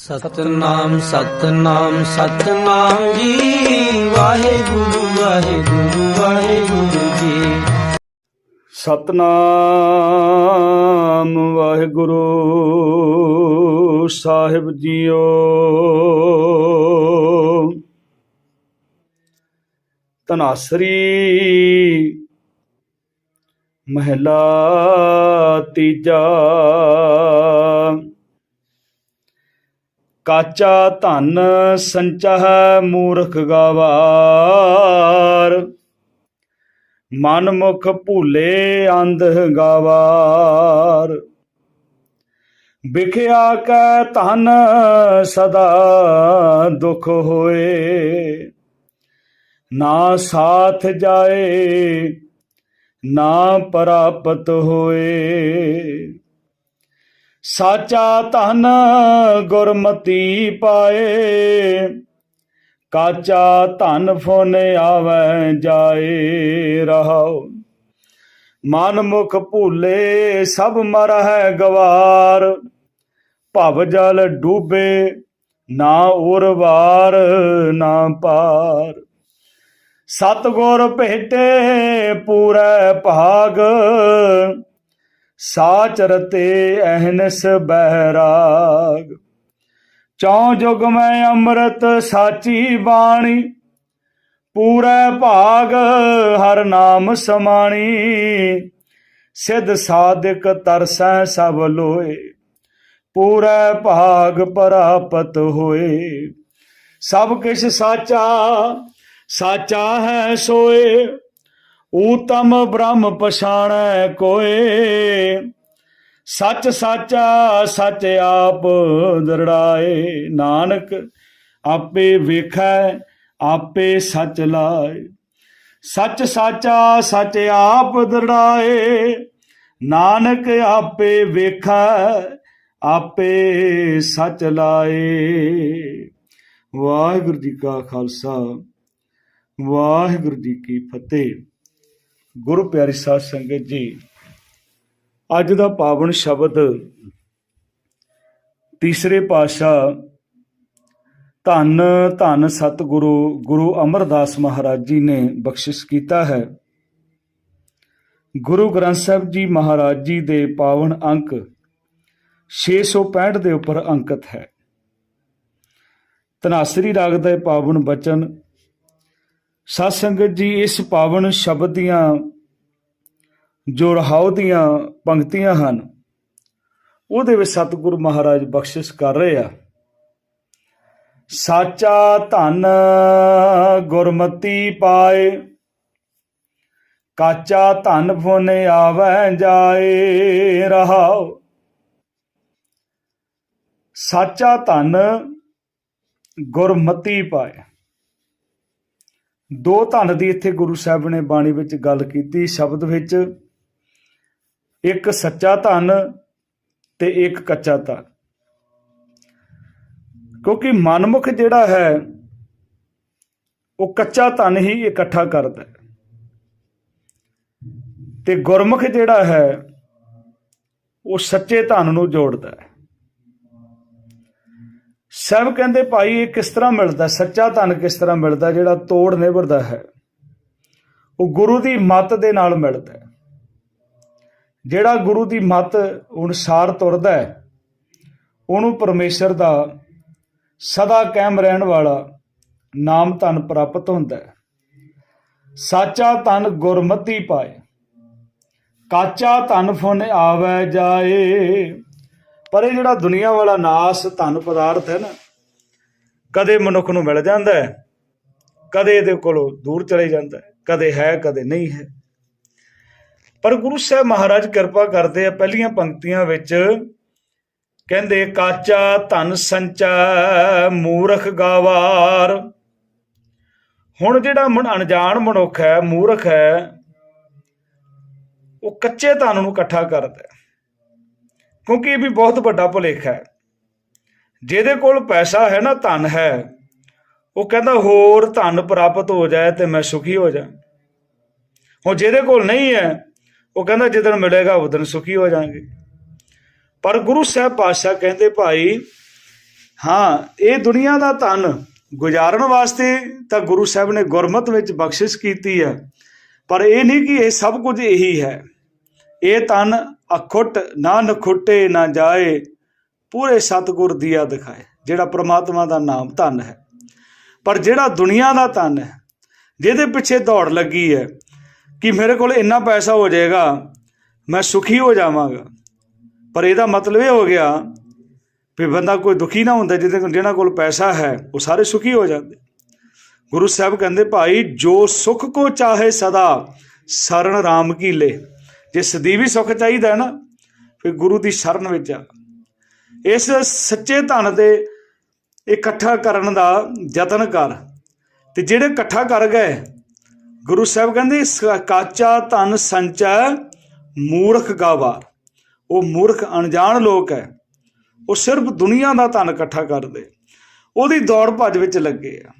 ਸਤਨਾਮ ਸਤਨਾਮ ਸਤਨਾਮ ਜੀ। ਵਾਹਿਗੁਰੂ ਵਾਹਿਗੁਰੂ ਵਾਹਿਗੁਰੂ ਜੀ। ਸਤਨਾਮ, ਵਾਹਿਗੁਰੂ ਸਾਹਿਬ ਜੀਓ। ਤਨਾਸਰੀ ਮਹਿਲਾ ਤੀਜਾ। ਕਾਚਾ ਧਨ ਸੰਚਹ ਮੂਰਖ ਗਾਵਾਰ। ਮਨ ਮੁਖ ਭੂਲੇ ਅੰਧ ਗਾਵਾਰ। ਵਿਖਿਆ ਕੈ ਧਨ ਸਦਾ ਦੁਖ ਹੋਏ। ਨਾ ਸਾਥ ਜਾਏ, ਨਾ ਪ੍ਰਾਪਤ ਹੋਏ। ਸਾਚਾ ਧਨ ਗੁਰਮਤੀ ਪਾਏ। ਕਾਚਾ ਧਨ ਫੁਨ ਆਵੈ ਜਾਏ ਰਹਾਉ। ਮਨ ਮੁਖ ਭੂਲੇ ਸਭ ਮਰਹਿ ਗਵਾਰ। ਭਵ ਜਲ ਡੂਬੇ ਨਾ ਉਰਵਾਰ, ਨਾ ਪਾਰ। ਸਤਗੁਰ ਭੇਟੇ ਪੂਰੈ ਭਾਗ। ਸਾਚ ਰਤੇ ਅਹਨਸ ਬਹਿਰਾਗ। ਚੌ ਜੁਗ ਮੈਂ ਅੰਮ੍ਰਿਤ ਸਾਚੀ ਬਾਣੀ, ਪੂਰੇ ਭਾਗ ਹਰ ਨਾਮ ਸਮਾਣੀ। ਸਿਧ ਸਾਧਕ ਤਰਸੈ ਸਭ ਲੋਏ, ਪੂਰੇ ਭਾਗ ਪ੍ਰਾਪਤ ਹੋਏ। ਸਭ ਕਿਛ ਸਾਚਾ ਸਾਚਾ ਹੈ ਸੋਏ। ਊਤਮ ਬ੍ਰਹਮ ਪਛਾਣੈ ਕੋਏ। ਸੱਚ ਸਾਚਾ, ਸੱਚ ਆਪ ਦਰੜਾਏ। ਨਾਨਕ, ਆਪੇ ਵੇਖੈ, ਆਪੇ ਸੱਚ ਲਾਏ। ਸੱਚ ਸਾਚਾ, ਸੱਚ ਆਪ ਦਰੜਾਏ। ਨਾਨਕ, ਆਪੇ ਵੇਖੈ, ਆਪੇ ਸੱਚ ਲਾਏ। ਵਾਹਿਗੁਰੂ ਜੀ ਕਾ ਖਾਲਸਾ, ਵਾਹਿਗੁਰੂ ਜੀ ਕੀ ਫਤਿਹ। ਗੁਰੂ ਪਿਆਰੀ ਸਾਧ ਸੰਗਤ ਜੀ, ਅੱਜ ਦਾ ਪਾਵਨ ਸ਼ਬਦ ਤੀਸਰੇ ਪਾਤਸ਼ਾਹ ਧੰਨ ਧੰਨ ਸਤਿਗੁਰੂ, ਗੁਰੂ ਅਮਰਦਾਸ ਮਹਾਰਾਜ ਜੀ ਨੇ ਬਖਸ਼ਿਸ਼ ਕੀਤਾ ਹੈ। ਗੁਰੂ ਗ੍ਰੰਥ ਸਾਹਿਬ ਜੀ ਮਹਾਰਾਜ ਜੀ ਦੇ ਪਾਵਨ ਅੰਕ 665 ਦੇ ਉੱਪਰ ਅੰਕਿਤ ਹੈ। ਤਨਾਸਰੀ ਰਾਗ ਦਾ ਇਹ ਪਾਵਨ ਬਚਨ ਸਾਧ ਸੰਗਤ ਜੀ, ਇਸ ਪਾਵਨ ਸ਼ਬਦ ਦੀਆਂ ਜੋ ਰਹਾਉ ਦੀਆਂ ਪੰਕਤੀਆਂ ਹਨ, ਉਹਦੇ ਵਿੱਚ ਸਤਿਗੁਰ ਮਹਾਰਾਜ ਬਖਸ਼ਿਸ਼ ਕਰ ਰਹੇ ਆ। ਸਾਚਾ ਧਨ ਗੁਰਮਤੀ ਪਾਏ, ਕਾਚਾ ਧਨ ਫੁਨ ਆਵੈ ਜਾਏ, ਰਹਾਉ। ਸਾਚਾ ਧਨ ਗੁਰਮਤੀ ਪਾਏ। ਦੋ ਧਨ ਦੀ ਇੱਥੇ ਗੁਰੂ ਸਾਹਿਬ ਨੇ ਬਾਣੀ ਵਿੱਚ ਗੱਲ ਕੀਤੀ, ਸ਼ਬਦ ਵਿੱਚ ਇੱਕ ਸੱਚਾ ਧਨ ਤੇ ਇੱਕ ਕੱਚਾ ਧਨ। ਕਿਉਂਕਿ ਮਨਮੁਖ ਜਿਹੜਾ ਹੈ, ਉਹ ਕੱਚਾ ਧਨ ਹੀ ਇਕੱਠਾ ਕਰਦਾ ਹੈ। ਤੇ ਗੁਰਮੁਖ ਜਿਹੜਾ ਹੈ, ਉਹ ਸੱਚੇ ਧਨ ਨੂੰ ਜੋੜਦਾ ਹੈ। ਸਭ ਕਹਿੰਦੇ ਭਾਈ ਇਹ ਕਿਸ ਤਰ੍ਹਾਂ ਮਿਲਦਾ? ਸੱਚਾ ਧਨ ਕਿਸ ਤਰ੍ਹਾਂ ਮਿਲਦਾ? ਜਿਹੜਾ ਤੋੜ ਨਿਭਰਦਾ ਹੈ। ਉਹ ਗੁਰੂ ਦੀ ਮੱਤ ਦੇ ਨਾਲ ਮਿਲਦਾ ਹੈ। ਜਿਹੜਾ ਗੁਰੂ ਦੀ ਮੱਤ ਅਨੁਸਾਰ ਤੁਰਦਾ ਹੈ, ਉਹਨੂੰ ਪਰਮੇਸ਼ਰ ਦਾ ਸਦਾ ਕਾਇਮ ਰਹਿਣ ਵਾਲਾ ਨਾਮ ਧਨ ਪ੍ਰਾਪਤ ਹੁੰਦਾ ਹੈ। ਸਾਚਾ ਧਨ ਗੁਰਮਤੀ ਪਾਏ। ਕਾਚਾ ਧਨ ਫੁਨ ਆਵੈ ਜਾਏ। ਪਰ ਇਹ ਜਿਹੜਾ ਦੁਨੀਆ ਵਾਲਾ ਨਾਸ, ਧਨ ਪਦਾਰਥ ਹੈ ਨਾ, ਕਦੇ ਮਨੁੱਖ ਨੂੰ ਮਿਲ ਜਾਂਦਾ ਹੈ, ਕਦੇ ਇਹਦੇ ਕੋਲੋਂ ਦੂਰ ਚਲੇ ਜਾਂਦਾ ਹੈ, ਕਦੇ ਹੈ, ਕਦੇ ਨਹੀਂ ਹੈ। ਪਰ ਗੁਰੂ ਸਾਹਿਬ ਮਹਾਰਾਜ ਕਿਰਪਾ ਕਰਦੇ ਆ, ਪਹਿਲੀਆਂ ਪੰਕਤੀਆਂ ਵਿੱਚ ਕਹਿੰਦੇ, ਕਾਚਾ ਧਨ ਸੰਚਾ, ਮੂਰਖ ਗਾਵਾਰ। ਹੁਣ ਜਿਹੜਾ ਅਣਜਾਣ ਮਨੁੱਖ ਹੈ, ਮੂਰਖ ਹੈ, ਉਹ ਕੱਚੇ ਧਨ ਨੂੰ ਇਕੱਠਾ ਕਰਦਾ ਕਿਉਂਕਿ ਇਹ ਵੀ ਬਹੁਤ ਵੱਡਾ ਭੁਲੇਖਾ ਹੈ। ਜਿਹਦੇ ਕੋਲ ਪੈਸਾ ਹੈ ਨਾ, ਧਨ ਹੈ। ਉਹ ਕਹਿੰਦਾ, ਹੋਰ ਧਨ ਪ੍ਰਾਪਤ ਹੋ ਜਾਏ ਤੇ ਮੈਂ ਸੁਖੀ ਹੋ ਜਾ ਉਹ ਜਿਹਦੇ ਕੋਲ ਨਹੀਂ ਹੈ, ਉਹ ਕਹਿੰਦਾ ਜਿੱਦਣ ਮਿਲੇਗਾ ਉਦੋਂ ਸੁਖੀ ਹੋ ਜਾਾਂਗੇ ਪਰ ਗੁਰੂ ਸਾਹਿਬ ਪਾਤਸ਼ਾਹ ਕਹਿੰਦੇ, ਭਾਈ, ਹਾਂ, ਇਹ ਦੁਨੀਆ ਦਾ ਧਨ ਗੁਜ਼ਾਰਨ ਵਾਸਤੇ ਤਾਂ ਗੁਰੂ ਸਾਹਿਬ ਨੇ ਗੁਰਮਤ ਵਿੱਚ ਬਖਸ਼ਿਸ਼ ਕੀਤੀ ਹੈ। ਪਰ ਇਹ ਨਹੀਂ ਕਿ ਇਹ ਸਭ ਕੁਝ ਇਹੀ ਹੈ। ਇਹ ਤਨ ਅਖੁੱਟ ਨਾ ਨਖੁੱਟੇ ਨਾ ਜਾਏ, ਪੂਰੇ ਸਤਿਗੁਰ ਦੀਆ ਦਿਖਾਏ ਜਿਹੜਾ ਪ੍ਰਮਾਤਮਾ ਦਾ ਨਾਮ ਧਨ ਹੈ। ਪਰ ਜਿਹੜਾ ਦੁਨੀਆ ਦਾ ਧਨ ਹੈ, ਜਿਹਦੇ ਪਿੱਛੇ ਦੌੜ ਲੱਗੀ ਹੈ, ਕਿ ਮੇਰੇ ਕੋਲ ਇੰਨਾ ਪੈਸਾ ਹੋ ਜਾਏਗਾ, ਮੈਂ ਸੁਖੀ ਹੋ ਜਾਵਾਂਗਾ। ਪਰ ਇਹਦਾ ਮਤਲਬ ਇਹ ਹੋ ਗਿਆ ਵੀ ਬੰਦਾ ਕੋਈ ਦੁਖੀ ਨਾ ਹੁੰਦਾ, ਜਿਹਦੇ ਕੋਲ ਜਿਹਨਾਂ ਕੋਲ ਪੈਸਾ ਹੈ, ਉਹ ਸਾਰੇ ਸੁਖੀ ਹੋ ਜਾਂਦੇ। ਗੁਰੂ ਸਾਹਿਬ ਕਹਿੰਦੇ, ਭਾਈ, ਜੋ ਸੁਖ ਕੋ ਚਾਹੇ ਸਦਾ ਸਰਣ ਰਾਮ ਕੀ ਲੈ। ਜੇ ਸਦੀਵੀ ਸੁੱਖ ਚਾਹੀਦਾ ਨਾ, ਫਿਰ ਗੁਰੂ ਦੀ ਸ਼ਰਨ ਵਿੱਚ ਆ। ਇਸ ਸੱਚੇ ਧਨ ਦੇ ਇਕੱਠਾ ਕਰਨ ਦਾ ਯਤਨ ਕਰ। ਤੇ ਜਿਹੜੇ ਇਕੱਠਾ ਕਰ ਗਏ, ਗੁਰੂ ਸਾਹਿਬ ਕਹਿੰਦੇ, ਸ- ਕਾਚਾ ਧਨ ਸੰਚੈ ਮੂਰਖ ਗਾਵਾਰ ਉਹ ਮੂਰਖ ਅਣਜਾਣ ਲੋਕ ਹੈ। ਉਹ ਸਿਰਫ ਦੁਨੀਆ ਦਾ ਧਨ ਇਕੱਠਾ ਕਰਦੇ। ਉਹਦੀ ਦੌੜ ਭੱਜ ਵਿੱਚ ਲੱਗੇ ਆ।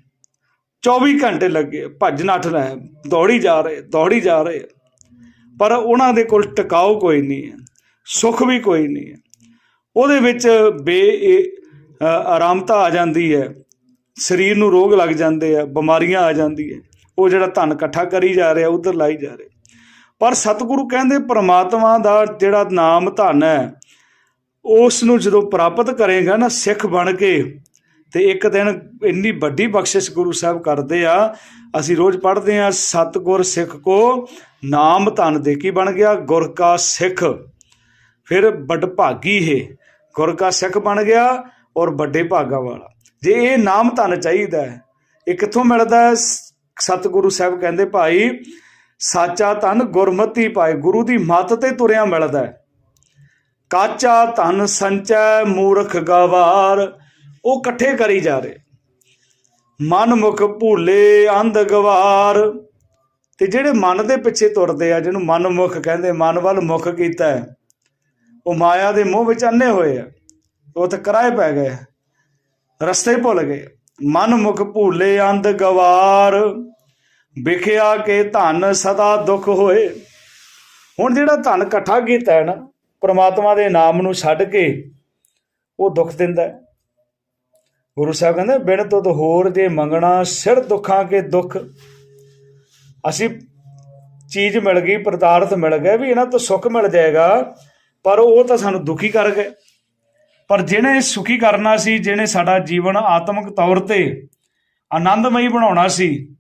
24 ਘੰਟੇ ਲੱਗੇ ਭੱਜ ਨੱਠ ਰਹੇ ਦੌੜੀ ਜਾ ਰਹੇ, ਦੌੜੀ ਜਾ ਰਹੇ ਪਰ ਉਹਨਾਂ ਦੇ ਕੋਲ ਟਿਕਾਓ ਕੋਈ ਨਹੀਂ ਹੈ, ਸੁੱਖ ਵੀ ਕੋਈ ਨਹੀਂ ਹੈ। ਉਹਦੇ ਵਿੱਚ ਬੇ ਆਰਾਮਤਾ ਆ ਜਾਂਦੀ ਹੈ, ਸਰੀਰ ਨੂੰ ਰੋਗ ਲੱਗ ਜਾਂਦੇ ਆ, ਬਿਮਾਰੀਆਂ ਆ ਜਾਂਦੀ ਹੈ ਉਹ ਜਿਹੜਾ ਧਨ ਇਕੱਠਾ ਕਰੀ ਜਾ ਰਿਹਾ, ਉਧਰ ਲਾਈ ਜਾ ਰਿਹਾ। ਪਰ ਸਤਿਗੁਰੂ ਕਹਿੰਦੇ ਪ੍ਰਮਾਤਮਾ ਦਾ ਜਿਹੜਾ ਨਾਮ ਧਨ ਹੈ, ਉਸ ਨੂੰ ਜਦੋਂ ਪ੍ਰਾਪਤ ਕਰੇਗਾ ਨਾ, ਸਿੱਖ ਬਣ ਕੇ, ਤੇ ਇੱਕ ਦਿਨ ਇੰਨੀ ਵੱਡੀ ਬਖਸ਼ਿਸ਼ ਗੁਰੂ ਸਾਹਿਬ ਕਰਦੇ ਆ ਅਸੀਂ ਰੋਜ਼ ਪੜ੍ਹਦੇ ਹਾਂ, ਸਤਿਗੁਰ ਸਿੱਖ ਕੋ ਨਾਮ ਧਨ ਦੇ ਕੀ ਬਣ ਗਿਆ? ਗੁਰ ਕਾ ਸਿੱਖ। ਫਿਰ ਵੱਡ ਭਾਗੀ ਹੈ ਗੁਰ ਕਾ ਸਿੱਖ ਬਣ ਗਿਆ ਔਰ ਵੱਡੇ ਭਾਗਾ ਵਾਲਾ। ਜੇ ਇਹ ਨਾਮ ਧਨ ਚਾਹੀਦਾ ਹੈ, ਇਹ ਕਿੱਥੋਂ ਮਿਲਦਾ ਹੈ? ਸ- ਸਤਿਗੁਰੂ ਸਾਹਿਬ ਕਹਿੰਦੇ, ਭਾਈ, ਸਾਚਾ ਧਨ ਗੁਰਮਤੀ ਪਾਏ, ਗੁਰੂ ਦੀ ਮੱਤ ਤੇ ਤੁਰਿਆ ਮਿਲਦਾ ਹੈ। ਕਾਚਾ ਧਨ ਸੰਚੈ ਮੂਰਖ ਗਵਾਰ, ਉਹ ਇਕੱਠੇ ਕਰੀ ਜਾ ਰਹੇ। ਮਨ ਮੁਖ ਭੂਲੇ ਅੰਧ ਗਵਾਰ ਤੇ ਜਿਹੜੇ ਮਨ ਦੇ ਪਿੱਛੇ ਤੁਰਦੇ ਆ, ਜਿਹਨੂੰ ਮਨ ਮੁਖ ਕਹਿੰਦੇ, ਮਨ ਵੱਲ ਮੁਖ ਕੀਤਾ ਹੈ, ਉਹ ਮਾਇਆ ਦੇ ਮੋਹ ਵਿੱਚ ਅੰਨੇ ਹੋਏ ਆ, ਉਹ ਤਾਂ ਕਰਾਏ ਪੈ ਗਏ ਰਸਤੇ ਭੁੱਲ ਗਏ ਮਨ ਮੁਖ ਭੂਲੇ ਅੰਧ ਗਵਾਰ ਵਿਖਿਆ ਕੇ ਧਨ ਸਦਾ ਦੁੱਖ ਹੋਏ। ਹੁਣ ਜਿਹੜਾ ਧਨ ਇਕੱਠਾ ਕੀਤਾ ਹੈ ਨਾ, ਪ੍ਰਮਾਤਮਾ ਦੇ ਨਾਮ ਨੂੰ ਛੱਡ ਕੇ ਉਹ ਦੁੱਖ ਦਿੰਦਾ ਹੈ। ਗੁਰੂ ਸਾਹਿਬ ਕਹਿੰਦੇ, ਬਿਨ ਤੁਧ ਹੋਰ ਜੇ ਮੰਗਣਾ, ਸਿਰ ਦੁੱਖਾਂ ਕੇ ਦੁੱਖ। ਅਸੀਂ ਚੀਜ਼ ਮਿਲ ਗਈ, ਪਦਾਰਥ ਮਿਲ ਗਏ, ਵੀ ਇਹਨਾਂ ਤੋਂ ਸੁੱਖ ਮਿਲ ਜਾਏਗਾ, ਪਰ ਉਹ ਤਾਂ ਸਾਨੂੰ ਦੁਖੀ ਕਰ ਗਏ। ਪਰ ਜਿਹਨੇ ਸੁਖੀ ਕਰਨਾ ਸੀ, ਜਿਹਨੇ ਸਾਡਾ ਜੀਵਨ ਆਤਮਿਕ ਤੌਰ ਤੇ ਆਨੰਦਮਈ ਬਣਾਉਣਾ ਸੀ,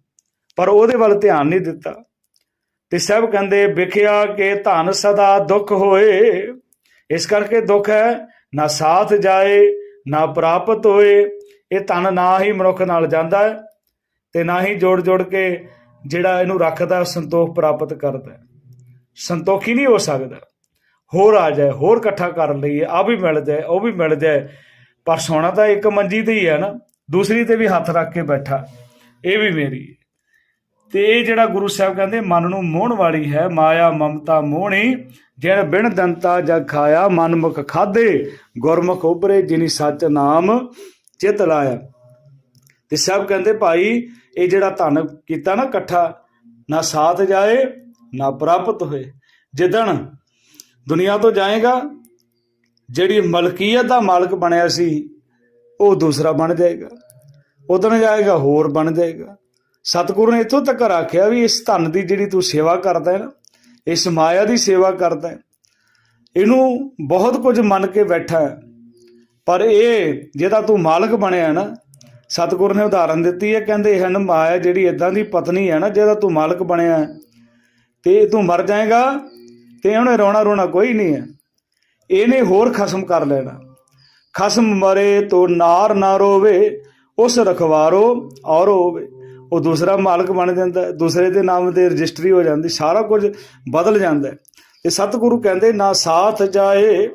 ਪਰ ਉਹਦੇ ਵੱਲ ਧਿਆਨ ਨਹੀਂ ਦਿੱਤਾ। ਤੇ ਸਭ ਕਹਿੰਦੇ, ਵਿਖਿਆ ਕਿ ਧਨ ਸਦਾ ਦੁੱਖ ਹੋਏ। ਇਸ ਕਰਕੇ ਦੁੱਖ ਹੈ, ਨਾ ਸਾਥ ਜਾਏ, ਨਾ ਪ੍ਰਾਪਤ ਹੋਏ। ਇਹ ਧਨ ਨਾ ਹੀ ਮਨੁੱਖ ਨਾਲ ਜਾਂਦਾ ਹੈ ਤੇ ਨਾ ਹੀ ਜੋੜ ਜੋੜ ਕੇ ਜਿਹੜਾ ਇਹਨੂੰ ਰੱਖਦਾ ਸੰਤੋਖ ਪ੍ਰਾਪਤ ਕਰਦਾ ਸੰਤੋਖੀ ਨਹੀਂ ਹੋ ਸਕਦਾ। ਹੋਰ ਆ ਜਾਏ, ਹੋਰ ਇਕੱਠਾ ਕਰ ਲਈਏ ਆ ਵੀ ਮਿਲ ਜਾਏ, ਉਹ ਵੀ ਮਿਲ ਜਾਏ। ਪਰ ਸੋਨਾ ਤਾਂ ਇੱਕ ਮੰਜੀ ਤੇ ਹੀ ਹੈ ਨਾ, ਦੂਸਰੀ ਤੇ ਵੀ ਹੱਥ ਰੱਖ ਕੇ ਬੈਠਾ। ਇਹ ਵੀ ਮੇਰੀ ਤੇ ਇਹ ਜਿਹੜਾ ਗੁਰੂ ਸਾਹਿਬ ਕਹਿੰਦੇ, ਮਨ ਨੂੰ ਮੋਹਣ ਵਾਲੀ ਹੈ, ਮਾਇਆ, ਮਮਤਾ, ਮੋਹਣੀ ਜਿਹੜਾ ਬਿਨ ਦੰਤਾ ਜਗ ਖਾਇਆ, ਮਨ ਖਾਦੇ ਗੁਰਮੁਖ ਉਬਰੇ ਜਿਨੀ ਸੱਚ ਨਾਮ ਚਿੱਤ ਲਾਇਆ। ਤੇ ਸਭ ਕਹਿੰਦੇ, ਭਾਈ, ਇਹ ਜਿਹੜਾ ਧਨ ਕੀਤਾ ਨਾ ਇਕੱਠਾ, ਨਾ ਸਾਥ ਜਾਏ, ਨਾ ਪ੍ਰਾਪਤ ਹੋਏ। ਜਿੱਦਣ ਦੁਨੀਆ ਤੋਂ ਜਾਏਗਾ, ਜਿਹੜੀ ਮਲਕੀਅਤ ਦਾ ਮਾਲਕ ਬਣਿਆ ਸੀ, ਉਹ ਦੂਸਰਾ ਬਣ ਜਾਏਗਾ। ਉਦੋਂ ਜਾਏਗਾ, ਹੋਰ ਬਣ ਜਾਏਗਾ। ਸਤਿਗੁਰੂ ਨੇ ਇੱਥੋਂ ਤੱਕ ਆਖਿਆ ਵੀ ਇਸ ਧਨ ਦੀ ਜਿਹੜੀ ਤੂੰ ਸੇਵਾ ਕਰਦਾ ਹੈ ਨਾ, ਇਸ ਮਾਇਆ ਦੀ ਸੇਵਾ ਕਰਦਾ ਹੈ, ਇਹਨੂੰ ਬਹੁਤ ਕੁਝ ਮੰਨ ਕੇ ਬੈਠਾ ਹੈ। ਪਰ ਇਹ ਜਿਹਦਾ ਤੂੰ ਮਾਲਕ ਬਣਿਆ ਨਾ ਸਤਿਗੁਰੂ ਨੇ ਉਦਾਹਰਨ ਦਿੱਤੀ ਹੈ ਕਹਿੰਦੇ ਹਨ ਮਾਇਆ ਜਿਹੜੀ ਇਦਾਂ ਦੀ ਪਤਨੀ ਹੈ ਨਾ ਜਿਹਦਾ ਤੂੰ ਮਾਲਕ ਬਣਿਆ ਹੈ, ਤੇ ਤੂੰ ਮਰ ਜਾਏਗਾ ਤੇ ਉਹਨੇ ਰੋਣਾ ਰੋਣਾ ਕੋਈ ਨਹੀਂ ਹੈ। ਇਹਨੇ ਹੋਰ ਖਸਮ ਕਰ ਲੈਣਾ। ਖਸਮ ਮਰੇ ਤੋ ਨਾਰ ਨਾ ਰੋਵੇ ਉਸ ਰਖਵਾਰੋ ਔਰ ਹੋਵੇ। ਉਹ ਦੂਸਰਾ ਮਾਲਕ ਬਣ ਜਾਂਦਾ ਦੂਸਰੇ ਦੇ ਨਾਮ ਤੇ ਰਜਿਸਟਰੀ ਹੋ ਜਾਂਦੀ ਸਾਰਾ ਕੁਝ ਬਦਲ ਜਾਂਦਾ ਹੈ। ਤੇ ਸਤਿਗੁਰੂ ਕਹਿੰਦੇ ਨਾ ਸਾਥ ਜਾਏ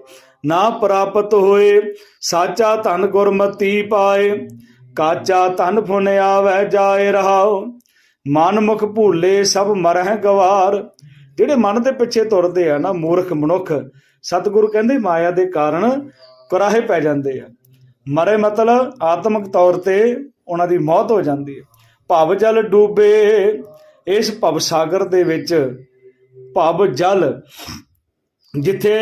ਨਾ ਪ੍ਰਾਪਤ ਹੋਏ, ਸਾਚਾ ਧਨ ਗੁਰਮਤੀ ਪਾਏ, ਕਾਚਾ ਧਨ ਫੁਨ ਆਵੈ ਜਾਏ ਰਹਾਓ ਮਨ ਮੁਖ ਭੂਲੇ ਸਭ ਮਰਹਿ ਗਵਾਰ। ਜਿਹੜੇ ਮਨ ਦੇ ਪਿੱਛੇ ਤੁਰਦੇ ਆ ਨਾ, ਮੂਰਖ ਮਨੁੱਖ, ਸਤਿਗੁਰੂ ਕਹਿੰਦੇ ਮਾਇਆ ਦੇ ਕਾਰਨ ਕੁਰਾਹੇ ਪੈ ਜਾਂਦੇ ਆ। ਮਰੇ ਮਤਲਬ ਆਤਮਿਕ ਤੌਰ ਤੇ ਉਹਨਾਂ ਦੀ ਮੌਤ ਹੋ ਜਾਂਦੀ ਹੈ ਭਵ ਜਲ ਡੂਬੇ, ਇਸ ਭਵ ਸਾਗਰ ਦੇ ਵਿੱਚ ਭਵ ਜਲ ਜਿੱਥੇ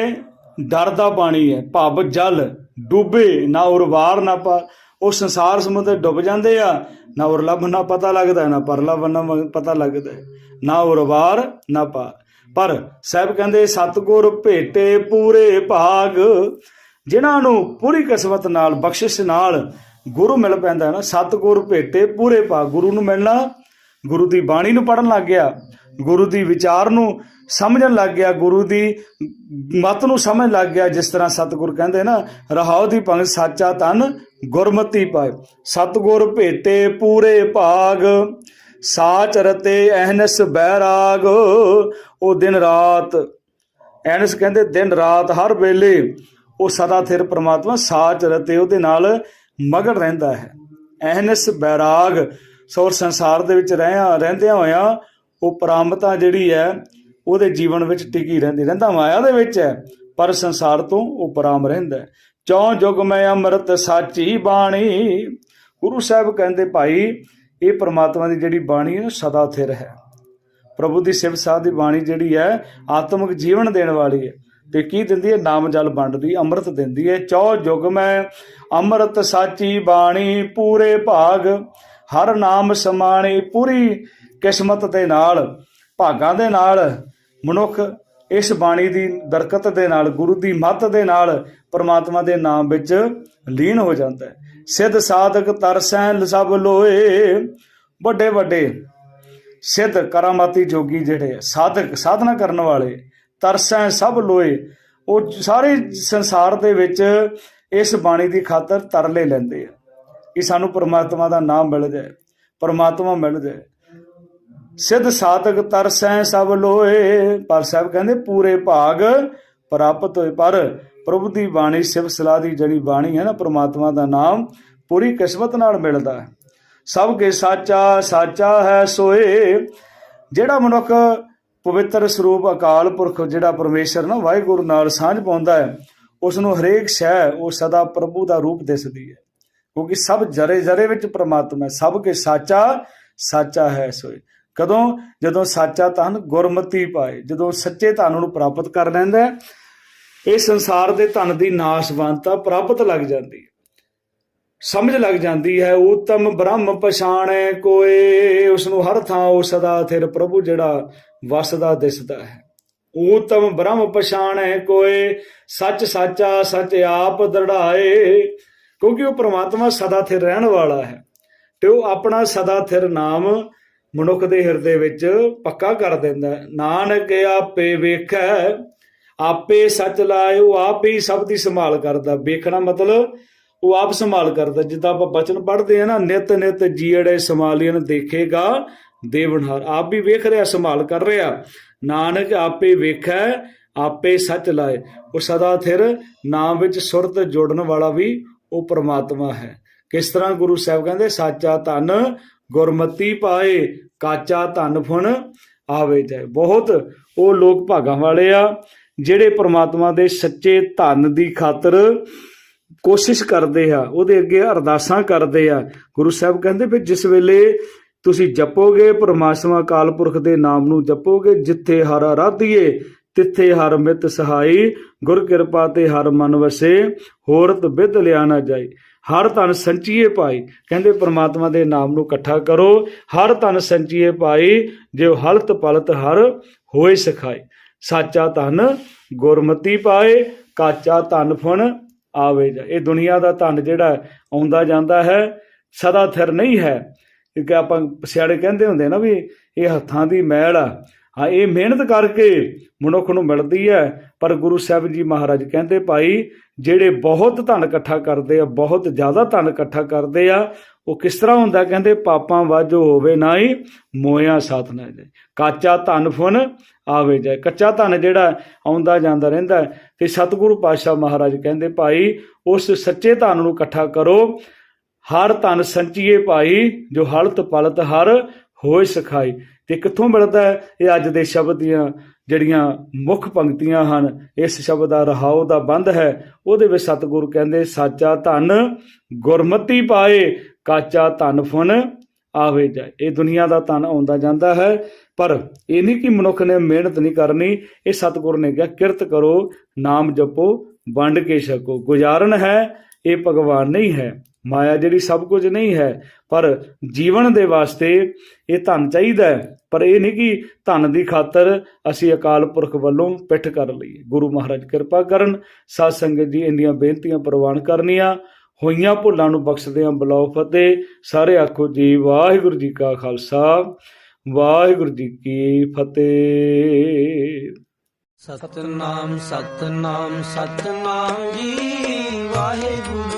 ਡਰ ਦਾ ਪਾਣੀ ਹੈ, ਭਵ ਜਲ, ਡੁੱਬੇ, ਨਾ ਉਰਵਾਰ ਨਾ ਪਾ, ਉਹ ਸੰਸਾਰ ਸਮੁੰਦਰ ਡੁੱਬ ਜਾਂਦੇ ਆ, ਨਾ ਉਰਲਾ ਨਾ ਪਤਾ ਲੱਗਦਾ, ਨਾ ਪਰਲਾ ਬੰਨਾ ਮ- ਪਤਾ ਲੱਗਦਾ, ਨਾ ਉਰਵਾਰ ਨਾ ਪਾ। ਪਰ ਸਾਹਿਬ ਕਹਿੰਦੇ, ਸਤਗੁਰ ਭੇਟੇ ਪੂਰੇ ਭਾਗ, ਜਿਨ੍ਹਾਂ ਨੂੰ ਪੂਰੀ ਕਿਸਮਤ ਨਾਲ, ਬਖਸ਼ਿਸ਼ ਨਾਲ ਗੁਰੂ ਮਿਲ ਪੈਂਦਾ ਹੈ ਨਾ, ਸਤਗੁਰ ਭੇਟੇ ਪੂਰੇ ਭਾਗ, ਗੁਰੂ ਨੂੰ ਮਿਲਣਾ, ਗੁਰੂ ਦੀ ਬਾਣੀ ਨੂੰ ਪੜਨ ਲੱਗ ਗਿਆ। ਗੁਰੂ ਦੀ ਵਿਚਾਰ ਨੂੰ ਸਮਝਣ ਲੱਗ ਗਿਆ, ਗੁਰੂ ਦੀ ਮਤ ਨੂੰ ਸਮਝਣ ਲੱਗ ਗਿਆ, ਜਿਸ ਤਰ੍ਹਾਂ ਸਤਿਗੁਰ ਕਹਿੰਦੇ ਨਾ, ਰਹਾਉ ਦੀ ਪੰਗ ਸਾਚਾ ਤਨ ਗੁਰਮਤੀ ਪਾਏ ਸਤਿਗੁਰ ਭੇਟੇ ਪੂਰੇ ਭਾਗ, ਸਾਚ ਰਤੇ ਅਹਨਸ ਬੈਰਾਗ। ਉਹ ਦਿਨ ਰਾਤ ਐਨਸ ਕਹਿੰਦੇ ਦਿਨ ਰਾਤ ਹਰ ਵੇਲੇ, ਉਹ ਸਦਾ ਥਿਰ ਪ੍ਰਮਾਤਮਾ ਸਾਚ ਰਤੇ ਉਹਦੇ ਨਾਲ ਮਗਨ ਰਹਿੰਦਾ ਹੈ। ਐਨਸ ਬੈਰਾਗ ਸੌਰ ਸੰਸਾਰ ਦੇ ਵਿੱਚ ਰਹਿਆ ਰਹਿੰਦਿਆਂ ਹੋਇਆਂ ਉਹ ਪਰਾਮਤਾ ਜਿਹੜੀ ਹੈ, ਉਹਦੇ ਜੀਵਨ ਵਿੱਚ ਟਿਕੀ ਰਹਿੰਦੀ, ਰਹਿੰਦਾ ਮਾਇਆ ਦੇ ਵਿੱਚ ਹੈ, ਪਰ ਸੰਸਾਰ ਤੋਂ ਉਹ ਪਰਾਮ ਰਹਿੰਦਾ ਹੈ। ਚੌ ਜੁਗ ਮੈਂ ਅੰਮ੍ਰਿਤ ਸਾਚੀ ਬਾਣੀ, ਗੁਰੂ ਸਾਹਿਬ ਕਹਿੰਦੇ, ਭਾਈ, ਇਹ ਪ੍ਰਮਾਤਮਾ ਦੀ ਜਿਹੜੀ ਬਾਣੀ ਹੈ ਸਦਾ ਥਿਰ ਹੈ। ਪ੍ਰਭੂ ਦੀ ਸਿਵ ਸਾਧ ਦੀ ਬਾਣੀ ਜਿਹੜੀ ਹੈ, ਆਤਮਿਕ ਜੀਵਨ ਦੇਣ ਵਾਲੀ ਹੈ। ਤੇ ਕੀ ਦਿੰਦੀ ਹੈ? ਨਾਮ ਜਲ ਵੰਡਦੀ, ਅੰਮ੍ਰਿਤ ਦਿੰਦੀ ਹੈ। ਚੌ ਜੁਗ ਮੈਂ ਅੰਮ੍ਰਿਤ ਸਾਚੀ ਬਾਣੀ, ਪੂਰੇ ਭਾਗ, ਹਰ ਨਾਮ ਸਮਾਣੀ ਪੂਰੀ ਕਿਸਮਤ ਦੇ ਨਾਲ, ਭਾਗਾਂ ਦੇ ਨਾਲ, ਮਨੁੱਖ ਇਸ ਬਾਣੀ ਦੀ ਬਰਕਤ ਦੇ ਨਾਲ, ਗੁਰੂ ਦੀ ਮੱਤ ਦੇ ਨਾਲ ਪਰਮਾਤਮਾ ਦੇ ਨਾਮ ਵਿੱਚ ਲੀਨ ਹੋ ਜਾਂਦਾ ਹੈ। ਸਿੱਧ ਸਾਧਕ ਤਰਸੈਂ ਸਭ ਲੋਏ। ਵੱਡੇ ਵੱਡੇ ਸਿੱਧ ਕਰਾਮਾਤੀ ਜੋਗੀ ਜਿਹੜੇ ਸਾਧਕ, ਸਾਧਨਾ ਕਰਨ ਵਾਲੇ ਤਰਸੈਂ ਸਭ ਲੋਏ, ਉਹ ਸਾਰੇ ਸੰਸਾਰ ਦੇ ਵਿੱਚ ਇਸ ਬਾਣੀ ਦੀ ਖਾਤਰ ਤਰਲੇ ਲੈਂਦੇ ਆ। ਕਿ ਸਾਨੂੰ ਪਰਮਾਤਮਾ ਦਾ ਨਾਮ ਮਿਲ ਜਾਏ ਪਰਮਾਤਮਾ ਮਿਲ ਜਾਏ ਸਿੱਧ ਸਾਧਕ ਤਰਸੈਂ ਸਭ ਲੋਏ। ਪਰ ਸਾਹਿਬ ਕਹਿੰਦੇ, ਪੂਰੇ ਭਾਗ ਪ੍ਰਾਪਤ ਹੋਏ। ਪਰ ਪ੍ਰਭੂ ਦੀ ਬਾਣੀ, ਸਿਵ ਸਲਾਹ ਦੀ ਜਿਹੜੀ ਬਾਣੀ ਹੈ ਨਾ, ਪ੍ਰਮਾਤਮਾ ਦਾ ਨਾਮ ਪੂਰੀ ਕਿਸਮਤ ਨਾਲ ਮਿਲਦਾ ਹੈ। ਸਭ ਕੇ ਸਾਚਾ ਸਾਚਾ ਹੈ ਸੋਏ। ਜਿਹੜਾ ਮਨੁੱਖ ਪਵਿੱਤਰ ਸਰੂਪ ਅਕਾਲ ਪੁਰਖ ਜਿਹੜਾ ਪਰਮੇਸ਼ਰ ਨਾ, ਵਾਹਿਗੁਰੂ ਨਾਲ ਸਾਂਝ ਪਾਉਂਦਾ ਹੈ ਉਸ ਨੂੰ ਹਰੇਕ ਸ਼ੈ ਉਹ ਸਦਾ ਪ੍ਰਭੂ ਦਾ ਰੂਪ ਦਿਸਦੀ ਹੈ। ਕਿਉਂਕਿ ਸਭ ਜਰੇ ਜਰੇ ਵਿੱਚ ਪ੍ਰਮਾਤਮਾ ਹੈ, ਸਭ ਕੇ ਸਾਚਾ ਸਾਚਾ ਹੈ ਸੋਏ। ਕਦੋਂ? ਜਦੋਂ ਸਾਚਾ ਧਨ ਗੁਰਮਤੀ ਪਾਏ, ਜਦੋਂ ਸੱਚੇ ਧਨ ਨੂੰ ਪ੍ਰਾਪਤ ਕਰ ਲੈਂਦਾ ਇਹ ਸੰਸਾਰ ਦੇ ਧਨ ਦੀ ਨਾਸ਼ਵੰਤਾ ਪ੍ਰਾਪਤ ਲੱਗ ਜਾਂਦੀ ਹੈ। ਸਮਝ ਲੱਗ ਜਾਂਦੀ ਹੈ, ਉਤਮ ਬ੍ਰਹਮ ਪਛਾਣੈ ਕੋਏ ਉਸ ਨੂੰ ਹਰ ਥਾਂ ਉਹ ਸਦਾ ਥਿਰ ਪ੍ਰਭੂ ਜਿਹੜਾ ਵਸਦਾ ਦਿਸਦਾ ਹੈ। ਉਤਮ ਬ੍ਰਹਮ ਪਛਾਣੈ ਕੋਏ, ਸੱਚ ਸਾਚਾ ਸੱਚ ਆਪ ਦੜਾਏ ਕਿਉਂਕਿ ਉਹ ਪ੍ਰਮਾਤਮਾ ਸਦਾ ਥਿਰ ਰਹਿਣ ਵਾਲਾ ਹੈ, ਤੇ ਉਹ ਆਪਣਾ ਸਦਾ ਥਿਰ ਨਾਮ ਮਨੁੱਖ ਦੇ ਹਿਰਦੇ ਵਿੱਚ ਪੱਕਾ ਕਰ ਦਿੰਦਾ ਨਾਨਕ ਆਪੇ ਵੇਖੈ, ਆਪੇ ਸੱਚ ਲਾਏ, ਉਹ ਆਪ ਹੀ ਸਭ ਦੀ ਸੰਭਾਲ ਕਰਦਾ। ਵੇਖਣਾ ਮਤਲਬ ਉਹ ਆਪ ਸੰਭਾਲ ਕਰਦਾ। ਜਿੱਦਾਂ ਆਪਾਂ ਬਚਨ ਪੜ੍ਹਦੇ ਆ ਨਾ, ਨਿਤ ਨਿਤ ਜੀੜੇ ਸੰਭਾਲੀਨ ਦੇਖੇਗਾ ਦੇਵਨਹਾਰ। ਆਪ ਵੀ ਵੇਖ ਰਿਹਾ, ਸੰਭਾਲ ਕਰ ਰਿਹਾ। ਨਾਨਕ ਆਪੇ ਵੇਖੈ, ਆਪੇ ਸੱਚ ਲਾਏ। ਉਹ ਸਦਾ ਥਿਰ ਨਾਮ ਵਿੱਚ ਸੁਰਤ ਜੋੜਨ ਵਾਲਾ ਵੀ ਉਹ ਪ੍ਰਮਾਤਮਾ ਹੈ। ਕਿਸ ਤਰ੍ਹਾਂ ਗੁਰੂ ਸਾਹਿਬ ਕਹਿੰਦੇ, ਸਾਚਾ ਧਨ ਗੁਰਮਤੀ ਪਾਏ, ਕਾਚਾ ਧਨ ਫੁਣ ਆਵੇ ਜਾਏ ਬਹੁਤ ਉਹ ਲੋਕ ਭਾਗਾਂ ਵਾਲੇ ਆ, ਜਿਹੜੇ ਪ੍ਰਮਾਤਮਾ ਦੇ ਸੱਚੇ ਧਨ ਦੀ ਖਾਤਰ ਕੋਸ਼ਿਸ਼ ਕਰਦੇ ਆ, ਉਹਦੇ ਅੱਗੇ ਅਰਦਾਸਾਂ ਕਰਦੇ ਆ। ਗੁਰੂ ਸਾਹਿਬ ਕਹਿੰਦੇ ਵੀ ਜਿਸ ਵੇਲੇ ਤੁਸੀਂ ਜਪੋਗੇ, ਪਰਮਾਤਮਾ ਕਾਲ ਪੁਰਖ ਦੇ ਨਾਮ ਨੂੰ ਜਪੋਗੇ, ਜਿੱਥੇ ਹਰ ਆਰਾਧੀਏ ਤਿੱਥੇ ਹਰ ਮਿਤ ਸਹਾਈ, ਗੁਰ ਕਿਰਪਾ ਤੇ ਹਰ ਮਨ ਵਸੇ ਹੋਰਤ ਬਿਦ ਲਿਆ ਨਾ ਜਾਏ। ਹਰ ਧਨ ਸੰਚੀਏ ਪਾਈ ਕਹਿੰਦੇ ਪ੍ਰਮਾਤਮਾ ਦੇ ਨਾਮ ਨੂੰ ਇਕੱਠਾ ਕਰੋ। ਹਰ ਧਨ ਸੰਚੀਏ ਪਾਈ ਜਿਉ ਹਲਤ ਪਲਤ ਹਰ ਹੋਏ ਸਿਖਾਏ। ਸਾਚਾ ਧਨ ਗੁਰਮਤੀ ਪਾਏ, ਕਾਚਾ ਧਨ ਫੁਣ ਆਵੇ ਜਾ ਇਹ ਦੁਨੀਆ ਦਾ ਧਨ ਜਿਹੜਾ ਆਉਂਦਾ ਜਾਂਦਾ ਹੈ, ਸਦਾ ਥਿਰ ਨਹੀਂ ਹੈ। ਕਿਉਂਕਿ ਆਪਾਂ ਸਿਆੜੇ ਕਹਿੰਦੇ ਹੁੰਦੇ ਨਾ ਵੀ ਇਹ ਹੱਥਾਂ ਦੀ ਮੈਲ ਆ। ਹਾਂ, ਇਹ ਮਿਹਨਤ ਕਰਕੇ ਮਨੁੱਖ ਨੂੰ ਮਿਲਦੀ ਹੈ। ਪਰ ਗੁਰੂ ਸਾਹਿਬ ਜੀ ਮਹਾਰਾਜ ਕਹਿੰਦੇ, ਭਾਈ, ਜਿਹੜੇ ਬਹੁਤ ਧਨ ਇਕੱਠਾ ਕਰਦੇ ਆ, ਬਹੁਤ ਜ਼ਿਆਦਾ ਧਨ ਇਕੱਠਾ ਕਰਦੇ ਆ, ਉਹ ਕਿਸ ਤਰ੍ਹਾਂ ਹੁੰਦਾ? ਕਹਿੰਦੇ, ਪਾਪਾਂ ਵਾਜੋ ਹੋਵੇ ਨਾ ਹੀ ਮੋਇਆ ਸਾਥ ਨਾ ਜਾਏ। ਕਾਚਾ ਧਨ ਫੁਨ ਆਵੇ ਜਾਏ। ਕੱਚਾ ਧਨ ਜਿਹੜਾ ਆਉਂਦਾ ਜਾਂਦਾ ਰਹਿੰਦਾ ਹੈ। ਤੇ ਸਤਿਗੁਰੂ ਪਾਤਸ਼ਾਹ ਮਹਾਰਾਜ ਕਹਿੰਦੇ, ਭਾਈ, ਉਸ ਸੱਚੇ ਧਨ ਨੂੰ ਇਕੱਠਾ ਕਰੋ। ਹਰ ਧਨ ਸੰਚੀਏ ਭਾਈ, ਜੋ ਹਲਤ ਪਲਤ ਹਰ ਹੋਏ ਸਿਖਾਈ ਤੇ ਕਿੱਥੋਂ ਮਿਲਦਾ ਹੈ? ਇਹ ਅੱਜ ਦੇ ਸ਼ਬਦ ਦੀਆਂ ਜਿਹੜੀਆਂ ਮੁੱਖ ਪੰਕਤੀਆਂ ਹਨ, ਇਸ ਸ਼ਬਦ ਦਾ ਰਹਾਉ ਦਾ ਬੰਦ ਹੈ। ਉਹਦੇ ਵਿੱਚ ਸਤਿਗੁਰ ਕਹਿੰਦੇ, ਸਾਚਾ ਧਨ ਗੁਰਮਤੀ ਪਾਏ, ਕਾਚਾ ਧਨ ਫੁਨ ਆਵੇ ਜਾਏ। ਇਹ ਦੁਨੀਆ ਦਾ ਧਨ ਆਉਂਦਾ ਜਾਂਦਾ ਹੈ, ਪਰ ਇਹ ਨਹੀਂ ਕਿ ਮਨੁੱਖ ਨੇ ਮਿਹਨਤ ਨਹੀਂ ਕਰਨੀ, ਇਹ ਸਤਿਗੁਰ ਨੇ ਕਿਹਾ, ਕਿਰਤ ਕਰੋ, ਨਾਮ ਜਪੋ, ਵੰਡ ਕੇ ਛਕੋ। ਗੁਜ਼ਾਰਨ ਹੈ, ਇਹ ਭਗਵਾਨ ਨਹੀਂ ਹੈ। ਮਾਇਆ ਜਿਹੜੀ ਸਭ ਕੁਝ ਨਹੀਂ ਹੈ, ਪਰ ਜੀਵਨ ਦੇ ਵਾਸਤੇ ਇਹ ਧਨ ਚਾਹੀਦਾ ਹੈ। ਪਰ ਇਹ ਨਹੀਂ ਕਿ ਧਨ ਦੀ ਖਾਤਰ ਅਸੀਂ ਅਕਾਲ ਪੁਰਖ ਵੱਲੋਂ ਪਿੱਠ ਕਰ ਲਈਏ। ਗੁਰੂ ਮਹਾਰਾਜ ਕਿਰਪਾ ਕਰਨ, ਸਾਧ ਸੰਗਤ ਜੀ ਇੰਦੀਆਂ ਬੇਨਤੀਆਂ ਪ੍ਰਵਾਨ ਕਰਨੀਆਂ, ਹੋਈਆਂ ਭੁੱਲਾਂ ਨੂੰ ਬਖਸ਼ਦਿਆਂ ਬਲਾਉ ਫਤਿਹ। ਸਾਰੇ ਆਖੋ ਜੀ, ਵਾਹਿਗੁਰੂ ਜੀ ਕਾ ਖਾਲਸਾ, ਵਾਹਿਗੁਰੂ ਜੀ ਕੀ ਫਤਿਹ। ਸਤਨਾਮ ਸਤਨਾਮ ਸਤਨਾਮ ਜੀ, ਵਾਹਿਗੁਰੂ